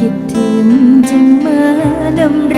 คิดถึงจะมาดำ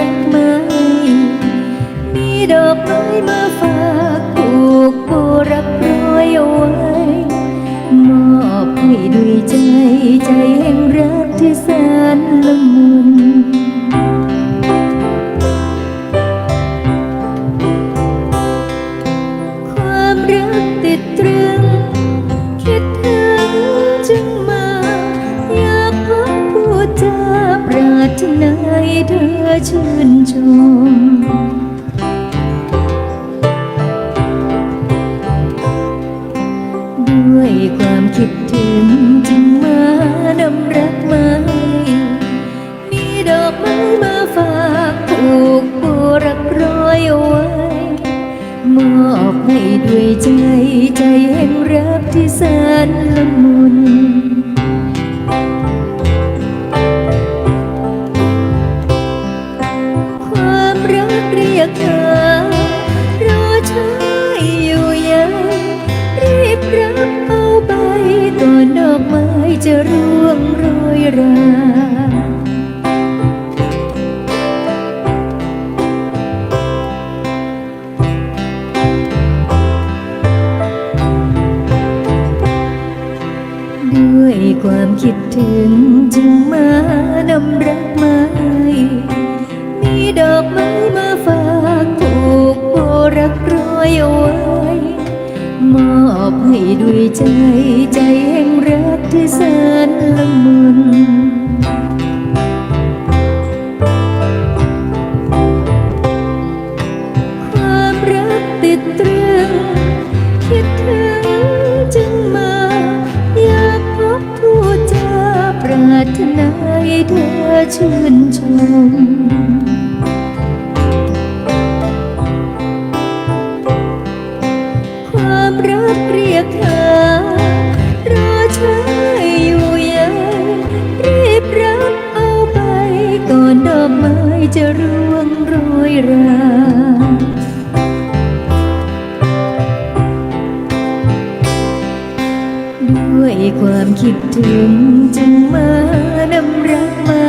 อชื่นชมด้วยความคิดถึงจึงมานำรักมาให้มีดอกไม้มาฝากผูกผู้รักร้อยเอาไว้มอบให้ด้วยใจใจแห่งรักที่แสน จะร่วงโรยราด้วยความคิดถึงจึงมานำรักมาให้มีดอกไม้มาฝากผูกโบรักร้อยเอาไว้ มอบให้ด้วยใจใจแห่ง ที่แสนละมุนความรักติดตรึง คิดถึงจึงมา อยากพบผู้จาปรารถนาให้เธอชื่นชมความ จะร่วงโรยราด้วยความคิดถึงจึงมานำรักมา